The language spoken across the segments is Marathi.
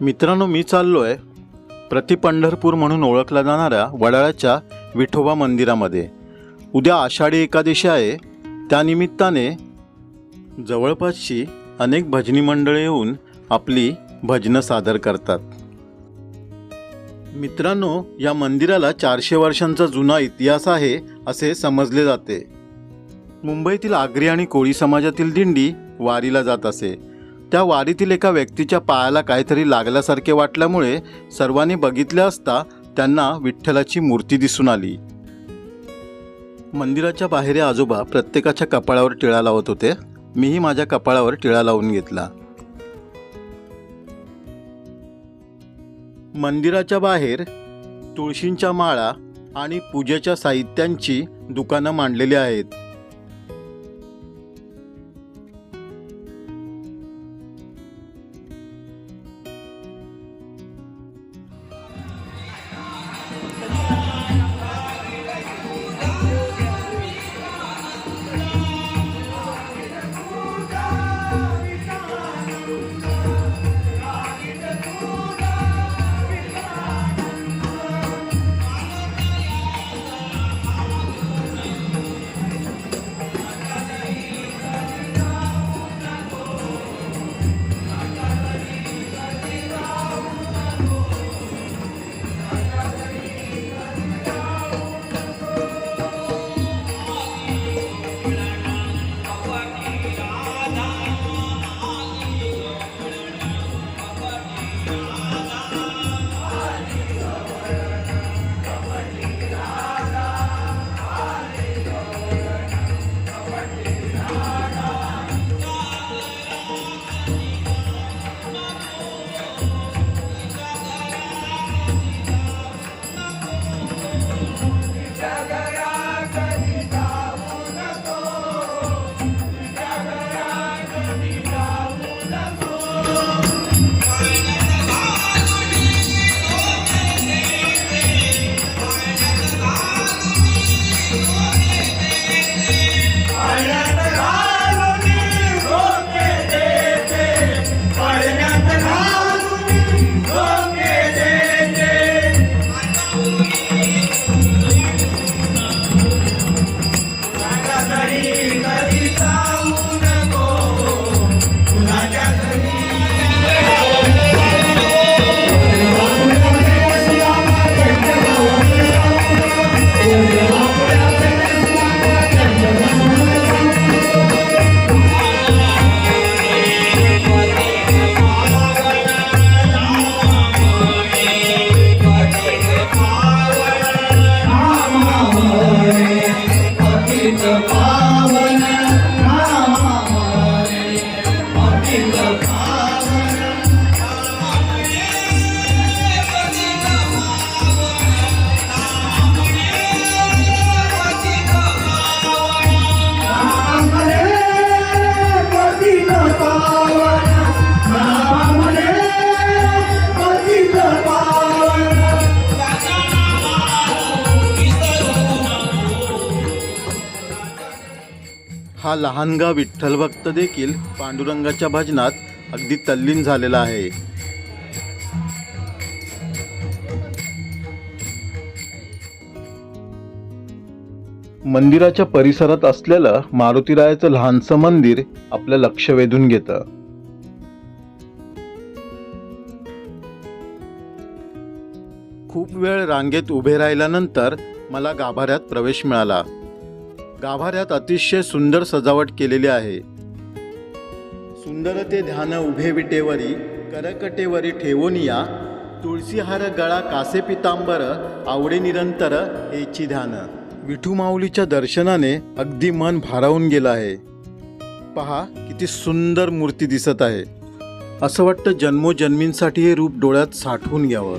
मित्रांनो मी चाललो आहे प्रति पंढरपूर म्हणून ओळखला जाणाऱ्या वडाळ्याच्या विठोबा मंदिरामध्ये. उद्या आषाढी एकादशी आहे. त्यानिमित्ताने जवळपासची अनेक भजनी मंडळे येऊन आपली भजनं सादर करतात. मित्रांनो या मंदिराला चारशे वर्षांचा जुना इतिहास आहे असे समजले जाते. मुंबईतील आगरी आणि कोळी समाजातील दिंडी वारीला जात असे. त्या वारीतील एका व्यक्तीच्या पायाला काहीतरी लागल्यासारखे वाटल्यामुळे सर्वांनी बघितले असता त्यांना विठ्ठलाची मूर्ती दिसून आली. मंदिराच्या बाहेर आजोबा प्रत्येकाच्या कपाळावर टिळा लावत होते. मीही माझ्या कपाळावर टिळा लावून घेतला. मंदिराच्या बाहेर तुळशींच्या माळा आणि पूजेच्या साहित्यांची दुकानं मांडलेली आहेत. हा लहानगा विठ्ठल भक्त देखील पांडुरंगाच्या भजनात अगदी तल्लीन झालेला आहे. मंदिराच्या परिसरात असलेलं मारुतीरायाचं लहानसं मंदिर आपलं लक्ष वेधून घेतं. खूप वेळ रांगेत उभे राहिल्यानंतर मला गाभाऱ्यात प्रवेश मिळाला. गाभाऱ्यात अतिशय सुंदर सजावट केलेली आहे. सुंदर ते ध्यान उभे विटेवरी करकटेवरी ठेवून या. तुळसीहार गळा कासे पितांबर आवडे निरंतर हेची ध्यान. विठू माऊलीच्या दर्शनाने अगदी मन भारावून गेलं आहे. पहा किती सुंदर मूर्ती दिसत आहे. असं वाटतं जन्मोजन्मींसाठी हे रूप डोळ्यात साठवून घ्यावं.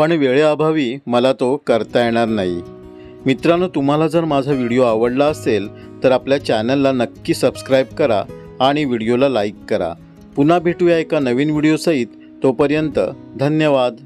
पण वेळेअभावी मला तो करता येणार नाही. मित्रांनो तुम्हाला जर माझा व्हिडिओ आवडला असेल तर आपल्या चॅनलला नक्की सबस्क्राईब करा आणि व्हिडिओला लाईक करा. पुन्हा भेटूया एका नवीन व्हिडिओसहित तोपर्यंत धन्यवाद.